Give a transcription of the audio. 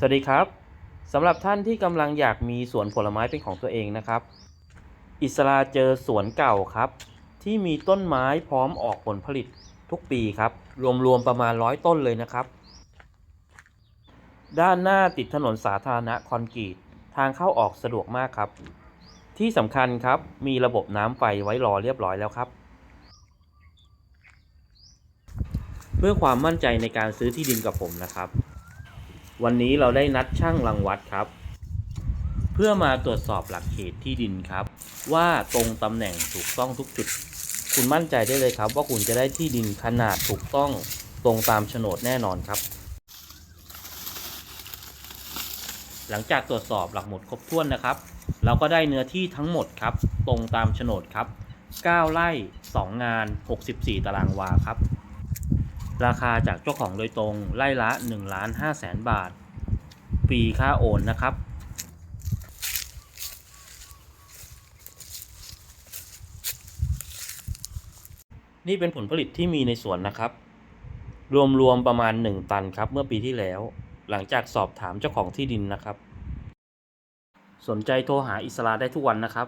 สวัสดีครับสำหรับท่านที่กำลังอยากมีสวนผลไม้เป็นของตัวเองนะครับ อิสราเจอสวนเก่าครับ ที่มีต้นไม้พร้อมออกผลผลิตทุกปีครับ รวมๆประมาณร้อยต้นเลยนะครับ ด้านหน้าติดถนนสาธารณะคอนกรีตทางเข้าออกสะดวกมากครับ ที่สำคัญครับมีระบบน้ำไฟไว้รอเรียบร้อยแล้วครับ เพื่อความมั่นใจในการซื้อที่ดินกับผมนะครับ วันนี้เราได้นัดช่างรังวัดครับ เพื่อมาตรวจสอบหลักเขตที่ดินครับ ว่าตรงตำแหน่งถูกต้องทุกจุด คุณมั่นใจได้เลยครับ ว่าคุณจะได้ที่ดินขนาดถูกต้องตรงตามโฉนดแน่นอนครับ หลังจากตรวจสอบหลักหมุดครบถ้วนนะครับ เราก็ได้เนื้อที่ทั้งหมดครับ ตรงตามโฉนดครับ 9ไร่2งาน 64 ตารางวาครับ ราคาจากเจ้าของโดยตรงไร่ละ1ล้าน5แสนบาทฟรีค่าโอนนะครับ นี่เป็นผลผลิตที่มีในสวนนะครับ รวมๆประมาณ 1 ตันครับเมื่อปีที่แล้ว หลังจากสอบถามเจ้าของที่ดินนะครับ สนใจโทรหาอิสราได้ทุกวันนะครับ